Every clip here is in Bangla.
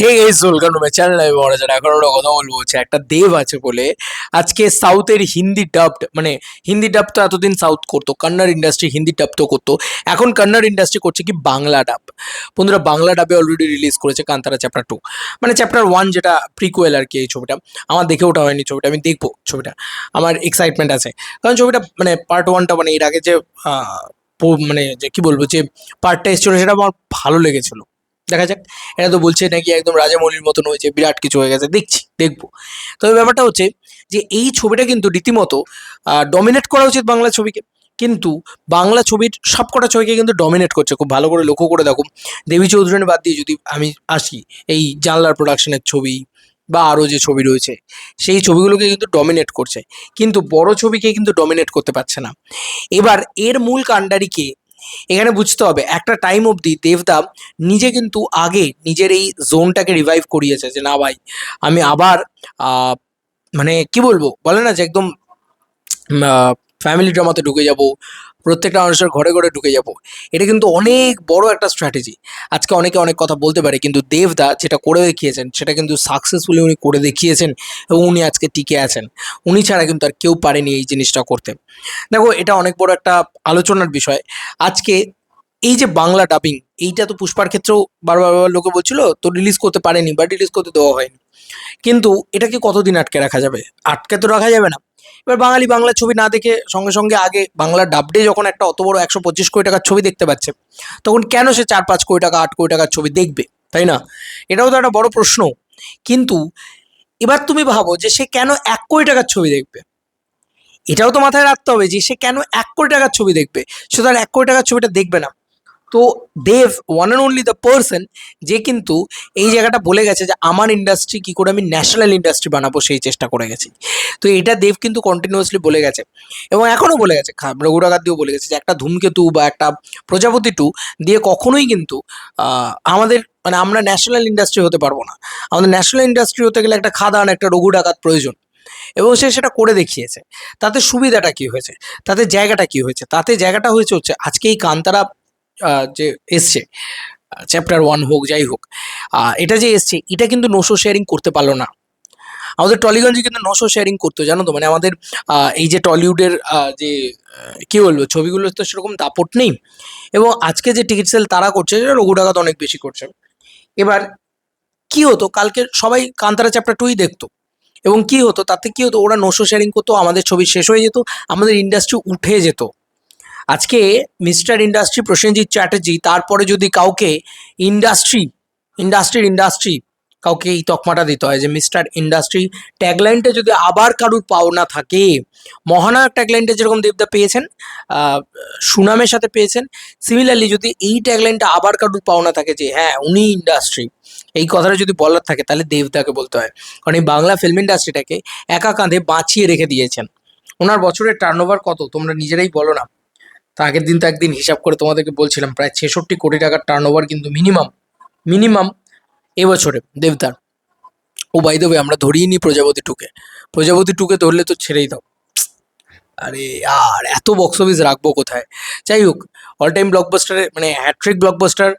হে এই বড় যারা এখন ওরা একটা দেব আছে বলে। আজকে সাউথের হিন্দি ডাবড মানে হিন্দি এতদিন সাউথ করতো ইন্ডাস্ট্রি হিন্দি তো করতো। এখন ইন্ডাস্ট্রি করছে কি বাংলা ডাব বন্ধুরা, বাংলা ডাবে অলরেডি রিলিজ করেছে কান্তারা চ্যাপ্টার টু মানে চ্যাপ্টার ওয়ান যেটা প্রিকুয়েল আর কি এই ছবিটা, আমার দেখে ওঠা হয়নি ছবিটা, আমি দেখব ছবিটা। আমার এক্সাইটমেন্ট আছে। কারণ ছবিটা মানে পার্ট ওয়ানটা মানে এর আগে যে মানে যে কি বলব যে পার্টটা এসেছিল, সেটা আমার ভালো লেগেছিল। দেখা যাক। এটা তো বলছে নাকি একদম রাজামৌলির মতন হয়েছে বিরাট কিছু হয়ে গেছে। দেখছি, দেখব। তবে ব্যাপারটা হচ্ছে যে এই ছবিটা কিন্তু রীতিমতো ডমিনেট করা উচিত বাংলা ছবিকে। কিন্তু বাংলা ছবির সবকটা ছবিকে কিন্তু ডমিনেট করছে। খুব ভালো করে লক্ষ্য করে দেখো। দেবী চৌধুরানী বাদ দিয়ে যদি আমি আসি, এই জানলার প্রোডাকশনের ছবি বা আরও যে ছবি রয়েছে, সেই ছবিগুলোকে কিন্তু ডমিনেট করছে। কিন্তু বড় ছবিকে কিন্তু ডমিনেট করতে পারছে না। এবার এর মূল কাণ্ডারি কে এখানে বুঝতে হবে, একটা টাইম অবধি দেবদা নিজে কিন্তু আগে নিজের এই জোনটাকে রিভাইভ করিয়েছে যে না ভাই, আমি আবার মানে কি বলব? বলে না যে একদম ফ্যামিলি ড্রামাতে ঢুকে যাব প্রত্যেকটা মানুষের ঘরে ঘরে ঢুকে যাব। এটা কিন্তু অনেক বড় একটা স্ট্র্যাটেজি আজকে অনেকে অনেক কথা বলতে পারে, কিন্তু দেবদা যেটা করে দেখিয়েছেন, সেটা কিন্তু সাকসেসফুলি উনি করে দেখিয়েছেন এবং উনি আজকে টিকে আছেন। উনি ছাড়া কিন্তু আর কেউ পারেনি এই জিনিসটা করতে। দেখো, এটা অনেক বড় একটা আলোচনার বিষয়। আজকে এই যে বাংলা ডাবিং এইটা তো পুষ্পার ক্ষেত্রেও বারবার বারবার লোকে বলছিল, তো রিলিজ করতে পারেনি বা রিলিজ করতে দেওয়া হয়নি। কিন্তু এটাকে কতদিন আটকে রাখা যাবে? আটকে তো রাখা যাবে না। এবার বাঙালি বাংলা ছবি না দেখে সঙ্গে সঙ্গে আগে বাংলা ডাবডে যখন একটা অত বড় একশো পঁচিশ কোটি টাকার ছবি দেখতে পাচ্ছে, তখন কেন সে চার পাঁচ কোটি টাকা, আট কোটি টাকার ছবি দেখবে? তাই না? এটাও তো একটা বড় প্রশ্ন। কিন্তু এবার তুমি ভাবো যে সে কেন এক কোটি টাকার ছবি দেখবে? এটাও তো মাথায় রাখতে হবে যে সে কেন এক কোটি টাকার ছবি দেখবে? সে তো আর এক কোটি টাকার ছবিটা দেখবে না। তো Dev one and only the person যে কিন্তু এই জায়গাটা বলে গেছে যে আমার ইন্ডাস্ট্রি কি করে আমি ন্যাশনাল ইন্ডাস্ট্রি বানাবো সেই চেষ্টা করে গেছি। তো এটা দেব কিন্তু কন্টিনিউয়াসলি বলে গেছে। এবং এখনও বলে গেছে দিয়েও বলে গেছে যে একটা ধূমকেতু বা একটা প্রজাপতি টু দিয়ে কখনোই কিন্তু আমাদের মানে আমরা ন্যাশনাল ইন্ডাস্ট্রি হতে পারব না। আমাদের ন্যাশনাল ইন্ডাস্ট্রি হতে গেলে একটা খাদান, একটা রঘু ডাকাত প্রয়োজন। এবং সে সেটা করে দেখিয়েছে। তাতে সুবিধাটা কি হয়েছে? তাতে জায়গাটা কি হয়েছে? তাতে জায়গাটা হয়েছে হচ্ছে, আজকে এই কান্তারা যে এসছে চ্যাপ্টার ওয়ান হোক, যাই হোক এটা যে এসছে, এটা কিন্তু নোশো শেয়ারিং করতে পারল না। আমাদের টলিগঞ্জে কিন্তু নশো শেয়ারিং করতো, জানো তো? মানে আমাদের এই যে টলিউডের যে কী বলব, ছবিগুলো তো সেরকম দাপট নেই। এবং আজকে যে টিকিট সেল তারা করছে রঘু ডাকাত অনেক বেশি করছে। এবার কি হতো? কালকে সবাই কান্তারা চ্যাপ্টার টুই দেখতো। এবং কি হতো? তাতে কি হতো? ওরা নশো শেয়ারিং করতো, আমাদের ছবি শেষ হয়ে যেত, আমাদের ইন্ডাস্ট্রি উঠে যেত। আজকে মিস্টার ইন্ডাস্ট্রি প্রসেনজিৎ চ্যাটার্জি, তারপরে যদি কাউকে ইন্ডাস্ট্রি, ইন্ডাস্ট্রির ইন্ডাস্ট্রি কাউকে এই তকমাটা দিতে হয় যে মিস্টার ইন্ডাস্ট্রি ট্যাগলাইনটা যদি আবার কারুর পাওনা থাকে, মহানায়ক ট্যাগলাইনটা যেরকম দেবদা পেয়েছেন সুনামের সাথে পেয়েছেন সিমিলারলি যদি এই ট্যাগলাইনটা আবার কারুর পাওনা থাকে যে হ্যাঁ উনি ইন্ডাস্ট্রি, এই কথাটা যদি বলার থাকে তাহলে দেবদাকে বলতে হয়। কারণ এই বাংলা ফিল্ম ইন্ডাস্ট্রিটাকে একা কাঁধে বাঁচিয়ে রেখে দিয়েছেন। ওনার বছরের টার্নওভার কত? তোমরা নিজেরাই বলো না। তা আগের দিন তো একদিন হিসাব করে তোমাদেরকে বলছিলাম, প্রায় ছেষট্টি কোটি টাকার টার্ন ওভার কিন্তু মিনিমাম মিনিমাম এবছরে, দেবদার। ও বাইদেবে আমরা ধরিয়ে নিই প্রজাপতি টুকে প্রজাপতি টুকে ধরলে তো ছেড়েই দাও। আরে আর এত বক্স অফিস রাখব কোথায়? যাই হোক অল টাইম ব্লকবাস্টারে মানে হ্যাট্রিক ব্লকবাস্টার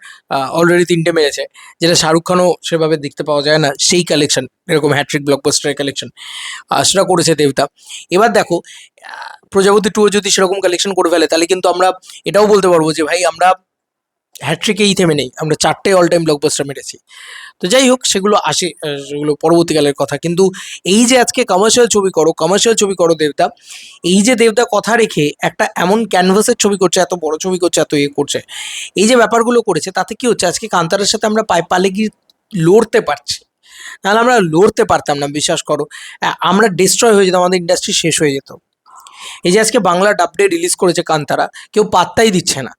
অলরেডি তিনটে মেরেছে, যেটা শাহরুখ খানও সেভাবে দেখতে পাওয়া যায় না, সেই কালেকশন এরকম হ্যাট্রিক ব্লকবাস্টারের কালেকশন সেটা করেছে দেবতা। এবার দেখো প্রজাপতি টুও যদি সেরকম কালেকশন করে ফেলে, তাহলে কিন্তু আমরা এটাও বলতে পারব যে, ভাই, আমরা হ্যাট্রিকেই থেমে নেই। আমরা চারটে অল টাইম ব্লকবাস্টার মেরেছি। তো যাই হোক, সেগুলো আসে সেগুলো পরবর্তীকালের কথা। কিন্তু এই যে আজকে কমার্শিয়াল ছবি করো কমার্শিয়াল ছবি করো দেবতা এই যে দেবতা কথা রেখে একটা এমন ক্যানভাসের ছবি করছে, এত বড় ছবি করছে, এত ইয়ে করছে। এই যে ব্যাপারগুলো করেছে, তাতে কি হচ্ছে? আজকে কান্তারের সাথে আমরা পায়ে পালে গিয়ে লড়তে পারছি। নাহলে আমরা লড়তে পারতাম না, বিশ্বাস করো। আমরা ডিস্ট্রয় হয়ে যেতাম, আমাদের ইন্ডাস্ট্রি শেষ হয়ে যেত। এই যে আজকে বাংলা ডাবডে রিলিজ করেছে কান্তারা, কেউ পাত্তাই দিচ্ছে না।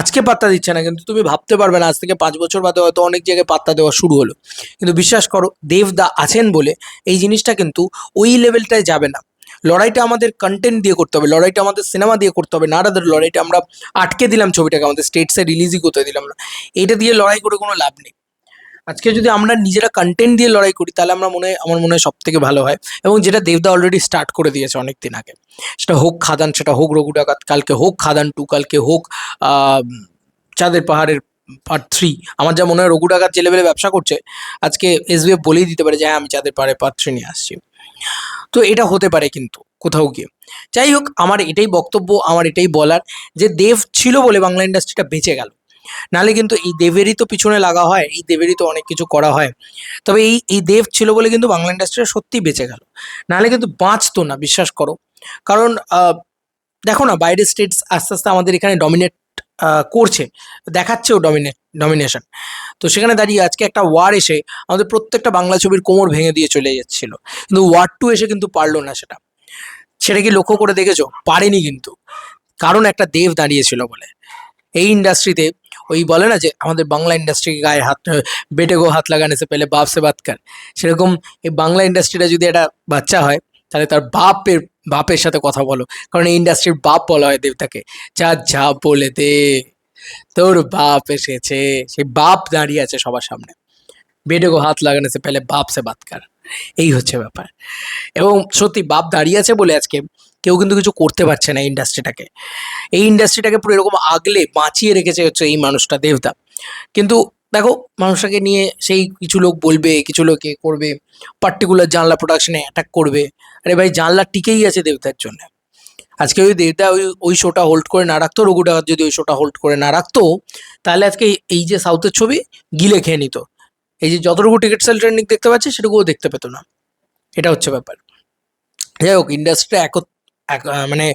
আজকে পাত্তা দিচ্ছে না, কিন্তু তুমি ভাবতে পারবে না, আজ থেকে পাঁচ বছর বাদে হয়তো অনেক জায়গায় পাত্তা দেওয়া শুরু হলো। কিন্তু বিশ্বাস করো দেবদা আছেন বলে এই জিনিসটা কিন্তু ওই লেভেলটায় যাবে না। লড়াইটা আমাদের কন্টেন্ট দিয়ে করতে হবে, লড়াইটা আমাদের সিনেমা দিয়ে করতে হবে, না রাদার লড়াইটা আমরা আটকে দিলাম ছবিটাকে, আমাদের স্টেটসে রিলিজই করতে দিলাম না। এটা দিয়ে লড়াই করে কোনো লাভ নেই। আজকে যদি আমরা নিজেরা কন্টেন্ট দিয়ে লড়াই করি, তাহলে আমরা মনে আমার মনে হয় সব থেকে ভালো হয়। এবং যেটা দেবদা অলরেডি স্টার্ট করে দিয়েছে অনেক দিন আগে। সেটা হোক খাদান, সেটা হোক রঘু ডাকাত, কালকে হোক খাদান টু কালকে হোক চাঁদের পাহাড়ের পার্ট থ্রি আমার যা মনে হয়, রঘু ডাকাত যে লেভেলে ব্যবসা করছে, আজকে এসবিএফ বলেই দিতে পারে যে হ্যাঁ আমি চাঁদের পারে পার্ট থ্রি নিয়ে আসছি। তো এটা হতে পারে কিন্তু, কোথাও গিয়ে। যাই হোক, আমার এটাই বক্তব্য, আমার এটাই বলার যে, দেব ছিল বলে বাংলা ইন্ডাস্ট্রিটা বেঁচে গেল। নাহলে কিন্তু এই দেবেরই তো পিছনে লাগা হয়, এই দেবেরই তো অনেক কিছু করা হয়। তবে এই এই দেব ছিল বলে কিন্তু বাংলা ইন্ডাস্ট্রিটা সত্যিই বেঁচে গেল। নাহলে কিন্তু বাঁচতো না, বিশ্বাস করো। কারণ দেখো না বাইরের স্টেটস আস্তে আস্তে আমাদের এখানে ডমিনেট করছে। দেখাচ্ছেও ডমিনেট ডমিনেশন তো সেখানে দাঁড়িয়ে আজকে একটা ওয়ার এসে আমাদের প্রত্যেকটা বাংলা ছবির কোমর ভেঙে দিয়ে চলে যাচ্ছিল। কিন্তু ওয়ার টু এসে কিন্তু পারল না সেটা। সেটা কি লক্ষ্য করে দেখেছ? পারেনি কিন্তু। কারণ একটা দেব দাঁড়িয়েছিল বলে। এই ইন্ডাস্ট্রিতে ওই বলে না যে আমাদের বাংলা ইন্ডাস্ট্রিকে গায়ে হাত, বেটে গো হাত লাগানে সে পেলে বাপ সে বাত কর। সেরকম এই বাংলা ইন্ডাস্ট্রিটা যদি একটা বাচ্চা হয়, তাহলে তার বাপের বাপের সাথে কথা বলো। কারণ এই ইন্ডাস্ট্রির বাপ বলা হয় দেবতাকে। যা যা বলে দে, তোর বাপ এসেছে। সেই বাপ দাঁড়িয়ে আছে সবার সামনে। বেটে গো হাত লাগানে সে পেলে বাপ সে বাত কর। এই হচ্ছে ব্যাপার। এবং সত্যি বাপ দাঁড়িয়ে আছে বলে আজকে কেউ কিন্তু কিছু করতে পারছে না এই ইন্ডাস্ট্রিটাকে এই ইন্ডাস্ট্রিটাকে পুরো এরকম আগলে বাঁচিয়ে রেখেছে হচ্ছে এই মানুষটা দেবতা কিন্তু দেখো, মানুষটাকে নিয়ে সেই কিছু লোক বলবে, কিছু লোক করবে পার্টিকুলার জানলা প্রোডাকশনে অ্যাটাক করবে। আরে ভাই, জানলা টিকেই আছে দেবতার জন্য। আজকে ওই দেবতা ওই ওই শোটা হোল্ড করে না রাখতো রঘু যদি ওই শোটা হোল্ড করে না রাখতো, তাহলে আজকে এই যে সাউথের ছবি গিলে খেয়ে নিত। এই যে যতটুকু টিকিট সেল ট্রেন্ডিং দেখতে পাচ্ছে, সেটুকুও দেখতে পেতো না। এটা হচ্ছে ব্যাপার। যাই হোক ইন্ডাস্ট্রিটা এক এক- মানে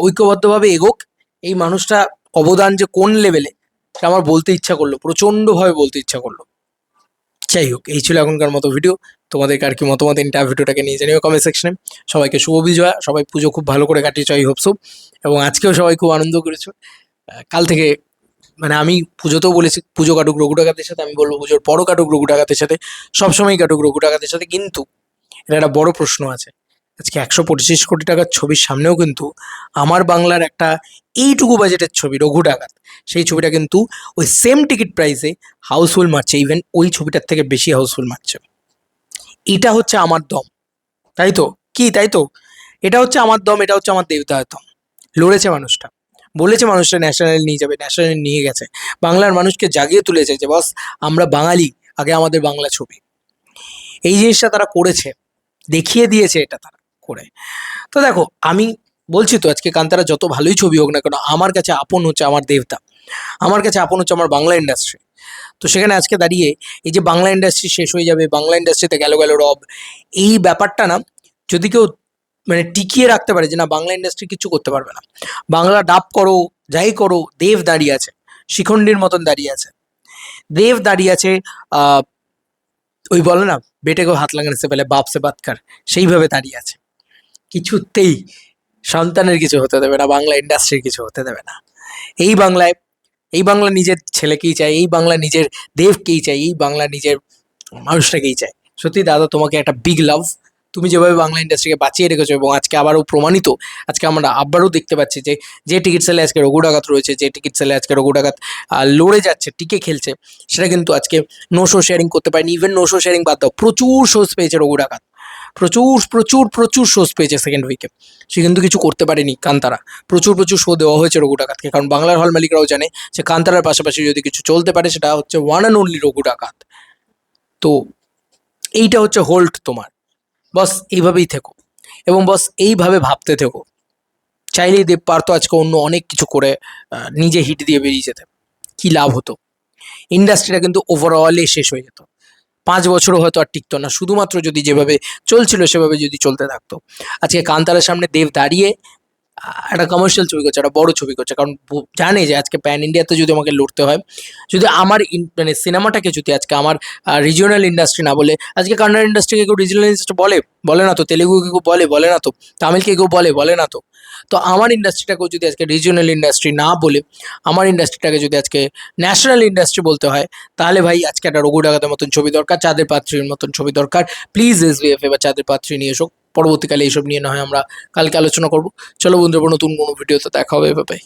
ঐক্যবদ্ধভাবে এগোক। এই মানুষটা অবদান যে কোন লেভেলে, সেটা আমার বলতে ইচ্ছা করল, প্রচণ্ডভাবে বলতে ইচ্ছা করল। যাই হোক, এই ছিল এখনকার মতো ভিডিও তোমাদের আর কি মতামত ইন্টার ভিডিওটাকে নিয়ে জানিও কমেন্ট সেকশনে সবাইকে শুভ বিজয়া, সবাই পুজো খুব ভালো করে কাটিয়েছ আই হোপ এবং আজকেও সবাই খুব আনন্দ করেছ। কাল থেকে মানে আমি পুজোতেও বলেছি, পুজো কাটুক রঘু ডাকাতের সাথে, আমি বলব পুজোর পরও কাটুক রঘু ডাকাতের সাথে সবসময় কাটুক রঘু ডাকাতের সাথে। কিন্তু, এটা একটা বড় প্রশ্ন আছে। আজকে একশো পঁচিশ কোটি টাকার ছবির সামনেও কিন্তু আমার বাংলার একটা এইটুকু বাজেটের ছবি, রঘু ডাকাত। সেই ছবিটা কিন্তু ওই সেম টিকিট প্রাইসে হাউসফুল মারছে ইভেন ওই ছবিটার থেকে বেশি হাউসফুল মারছে। এটা হচ্ছে আমার দম। তাই তো? কি? তাই তো? এটা হচ্ছে আমার দম, এটা হচ্ছে আমার দেবতার দম লড়েছে মানুষটা। বলেছে মানুষটা ন্যাশনাল নিয়ে যাবে ন্যাশনাল নিয়ে গেছে। বাংলার মানুষকে জাগিয়ে তুলেছে যে বস আমরা বাঙালি, আগে আমাদের বাংলা ছবি। এই জিনিসটা তারা করেছে, দেখিয়ে দিয়েছে এটা তারা। করে। তো দেখো, আমি বলছি তো আজকে কান্তারা যত ভালোই ছবি হোক না কেন, আমার কাছে আপন হচ্ছে আমার দেবতা। আমার কাছে আপন হচ্ছে আমার বাংলা ইন্ডাস্ট্রি তো সেখানে আজকে দাঁড়িয়ে এই যে বাংলা ইন্ডাস্ট্রি শেষ হয়ে যাবে, বাংলা ইন্ডাস্ট্রিতে গেল গেল রব, এই ব্যাপারটা না যদি কেউ মানে টিকিয়ে রাখতে পারে যে না, বাংলা ইন্ডাস্ট্রি কিছু করতে পারবে না। বাংলা ডাব করো, যাই করো, দেব দাঁড়িয়ে আছে, শিখণ্ডীর মতন দাঁড়িয়ে আছে। দেব দাঁড়িয়ে আছে ওই বলে না বেটেকেও হাত লাগানো সে পেলে বাপ সে বাতকার, সেইভাবে দাঁড়িয়ে আছে। কিছুতেই সন্তানের কিছু হতে দেবে না, বাংলা ইন্ডাস্ট্রির কিছু হতে দেবে না। এই বাংলায়, এই বাংলা নিজের ছেলেকেই চাই, এই বাংলা নিজের দেবকেই চাই, এই বাংলা নিজের মানুষটাকেই চাই। সত্যি দাদা, তোমাকে একটা বিগ লাভ তুমি যেভাবে বাংলা ইন্ডাস্ট্রিকে বাঁচিয়ে রেখেছো এবং আজকে আবারও প্রমাণিত, আজকে আমরা আবারও দেখতে পাচ্ছি যে যে টিকিট সেলে আজকে রঘু ডাকাত রয়েছে, যে টিকিট সেলে আজকে রঘু ডাকাত লড়ে যাচ্ছে, টিকে খেলছে, সেটা কিন্তু আজকে নো শো শেয়ারিং করতে পারেনি। ইভেন নো শো শেয়ারিং বাদ দাও, প্রচুর শোজ পেয়েছে রঘু ডাকাত প্রচুর প্রচুর প্রচুর শোজ পেয়েছে সেকেন্ড উইকে সে কিন্তু কিছু করতে পারেনি কান্তারা। প্রচুর প্রচুর শো দেওয়া হয়েছে রঘু ডাকাতকে। কারণ বাংলার হল মালিকরাও জানে যে কান্তারার পাশাপাশি যদি কিছু চলতে পারে, সেটা হচ্ছে ওয়ান অ্যান্ড অনলি রঘু ডাকাত। তো এইটা হচ্ছে হোল্ড তোমার। বস, এইভাবেই থেকো। এবং বস, এইভাবে ভাবতে থেকো। চাইলেই দেব পারতো আজকে অন্য অনেক কিছু করে নিজে হিট দিয়ে বেরিয়ে যেতে। কি লাভ হতো? ইন্ডাস্ট্রিটা কিন্তু ওভারঅলে শেষ হয়ে যেত। পাঁচ বছরও হয়তো আর টিকতো না। শুধুমাত্র যদি যেভাবে চলছিল, সেভাবে যদি চলতে থাকতো। আজকে কান্তারার সামনে দেব দাঁড়িয়ে একটা কমার্শিয়াল ছবি করছে, একটা বড় ছবি করছে। কারণ জানে যে আজকে প্যান ইন্ডিয়াতে যদি আমাকে লড়তে হয়, যদি আমার মানে সিনেমাটাকে যদি আজকে আমার রিজিওনাল ইন্ডাস্ট্রি না বলে, আজকে কান্নাড় ইন্ডাস্ট্রিকে কেউ রিজিওনাল ইন্ডাস্ট্রি বলে? বলে না তো। তেলেগুকে কেউ বলে? বলে না তো। তামিলকে কেউ বলে? বলে না তো। তো আমার ইন্ডাস্ট্রিটাকেও যদি আজকে রিজিওনাল ইন্ডাস্ট্রি না বলে, আমার ইন্ডাস্ট্রিটাকে যদি আজকে ন্যাশনাল ইন্ডাস্ট্রি বলতে হয়, তাহলে ভাই আজকে একটা রঘু ডাকাতের মতন ছবি দরকার, চাঁদের পাত্রীর মতন ছবি দরকার। প্লিজ এস বি এফ চাঁদের পাত্রী নিয়ে এসো। পরবর্তীকালে এইসব নিয়ে না হয় আমরা কালকে আলোচনা করব। চলো বন্ধুরা, নতুন কোনো ভিডিওতে দেখা হবে এভাবে